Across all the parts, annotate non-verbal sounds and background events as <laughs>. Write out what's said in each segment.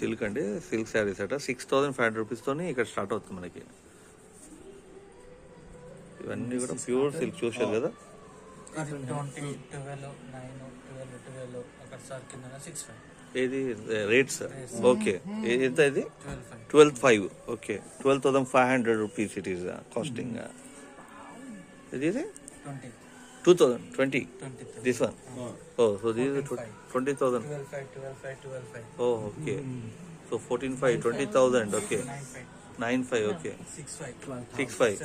Silk అండి. Silk saris అట. Six thousand five hundred రూపీస్తోని ఇక్కడ స్టార్ట్ అవుతుంది మనకి. ఇవన్నీ కూడా ప్యూర్ సిల్క్ చూసారు కదా? ఏది? Rates okay. ఎంత ఇది? Twelve five okay. Twelve thousand five hundred rupees it is costing ఇది ఇది? Two thousand twenty this one oh so this twenty thousand oh okay so fourteen five twenty thousand okay nine five okay six five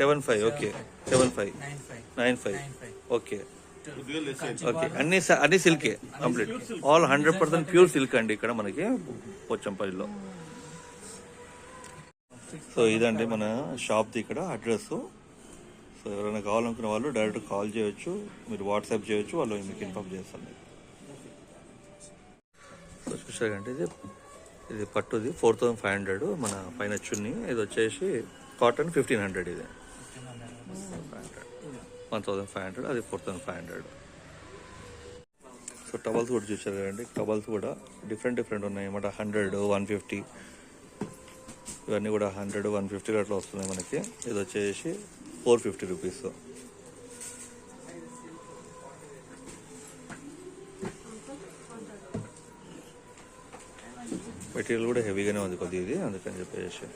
seven five okay seven five nine five okay okay అన్ని అన్ని సిల్కే complete all hundred percent pure silk అండి ఇక్కడ మనకి పోచంపల్లిలో. So ఇదండి మన షాప్ది ఇక్కడ address ఎవరైనా కావాలనుకున్న వాళ్ళు డైరెక్ట్ కాల్ చేయొచ్చు మీరు వాట్సాప్ చేయొచ్చు వాళ్ళు మీకు ఇన్ఫామ్ చేస్తాను మీకు. చూసారంటే ఇది? ఇది పట్టుది ఫోర్ థౌసండ్ ఫైవ్ హండ్రెడ్ మన పైన చున్ని ఇది వచ్చేసి కాటన్ ఫిఫ్టీన్ హండ్రెడ్ ఇది. One thousand five hundred. అది four thousand five hundred. So towels కూడా చూసారు కదండి టవల్స్ కూడా డిఫరెంట్ డిఫరెంట్ ఉన్నాయి అన్నమాట. Hundred one fifty. ఇవన్నీ కూడా హండ్రెడ్ వన్ ఫిఫ్టీ అట్లా వస్తున్నాయి మనకి. ఇది వచ్చేసి ఫోర్ ఫిఫ్టీ రూపీస్. మెటీరియల్ కూడా హెవీగానే ఉంది కొద్దిగా ఇది అందుకని చెప్పేసి.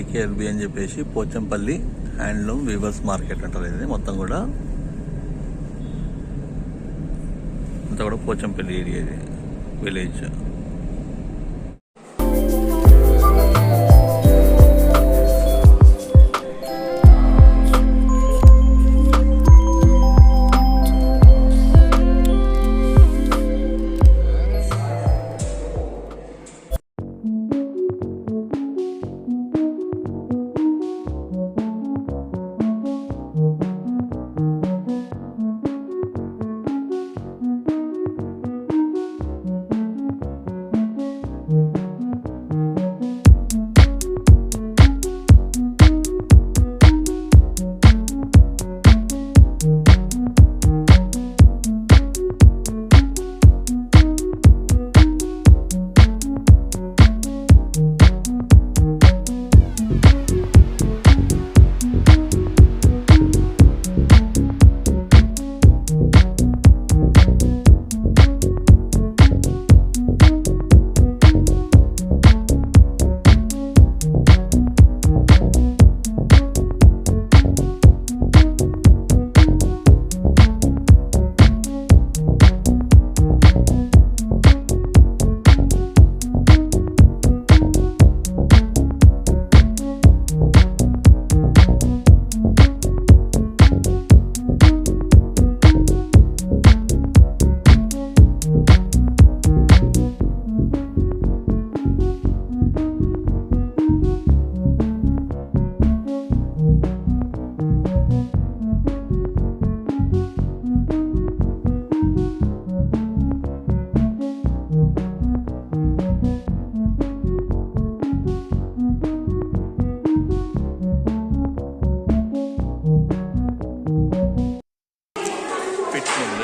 ఏకేఎల్బి అని చెప్పేసి పోచంపల్లి హ్యాండ్లూమ్ వీవర్స్ మార్కెట్ అంటారు ఇది. మొత్తం కూడా అంతా కూడా పోచంపల్లి ఏరియా ఇది విలేజ్.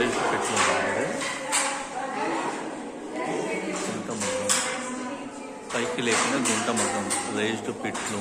పోలీసు పెట్టిన గుంట మగ్గం. పైకి లేకుండా గుంట మగ్గం. రేజ్డ్ పిట్లు.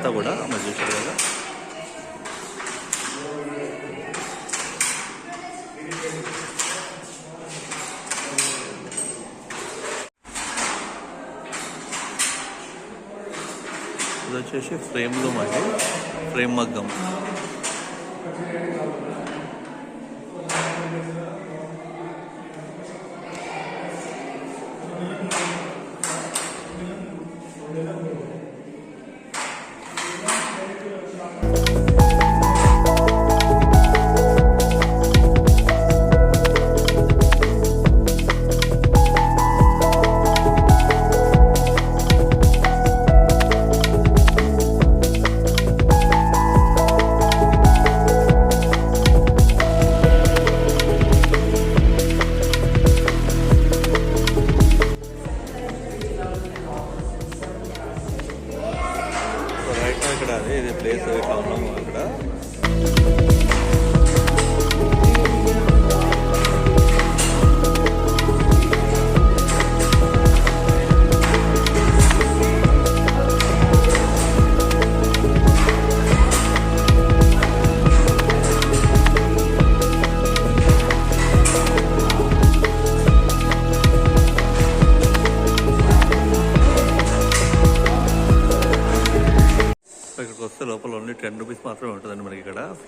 ఇదంతా కూడా మరి చూసారు కదా. ఇది వచ్చేసి ఫ్రేమ్లు మరి ఫ్రేమ్ మగ్గం. అదే ఇది ప్లేస్ ఇట్లా ఉన్నాము అక్కడ.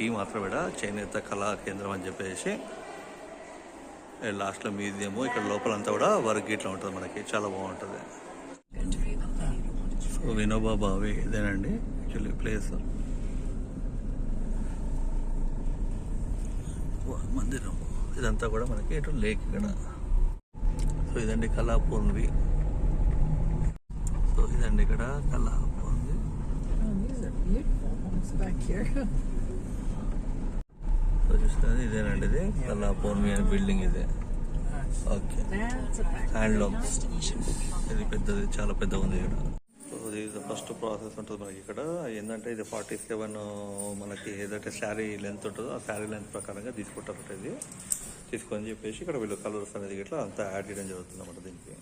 మనకి ఇక్కడ మాత్రమే ఇక్కడ చేనేత కళా కేంద్రం అని చెప్పేసి లాస్ట్లో మ్యూజియం ఇక్కడ లోపల అంతా కూడా వర్క్ ఇట్లా ఉంటుంది మనకి చాలా బాగుంటుంది. సో వినోబా బావి ఇదేనండి యాక్చువల్లీ ప్లేస్ మందిరం. ఇదంతా కూడా మనకి ఇటు లేక్ ఇక్కడ. సో ఇదండి కళాపూర్ణవి. సో ఇదండి ఇక్కడ కళాపూర్ణవి. <laughs> ఫోటో చూస్తుంది ఇదేనండి ఇది. కళాపూర్ణి అనే బిల్డింగ్ ఇదే. ఓకే. హ్యాండ్లూమ్ ఇది పెద్దది చాలా పెద్దగా ఉంది ఇక్కడ ఇది ఫస్ట్ ప్రాసెస్ ఉంటుంది మనకి ఇక్కడ. ఏంటంటే ఇది ఫార్టీ సెవెన్ మనకి ఏదైతే శారీ లెంత్ ఉంటుందో ఆ శారీ లెంత్ ప్రకారంగా తీసుకుంటారట ఇది. తీసుకొని చెప్పేసి ఇక్కడ వీళ్ళు కలర్స్ అనేది ఇట్లా అంతా యాడ్ చేయడం జరుగుతుంది అన్నమాట దీనికి.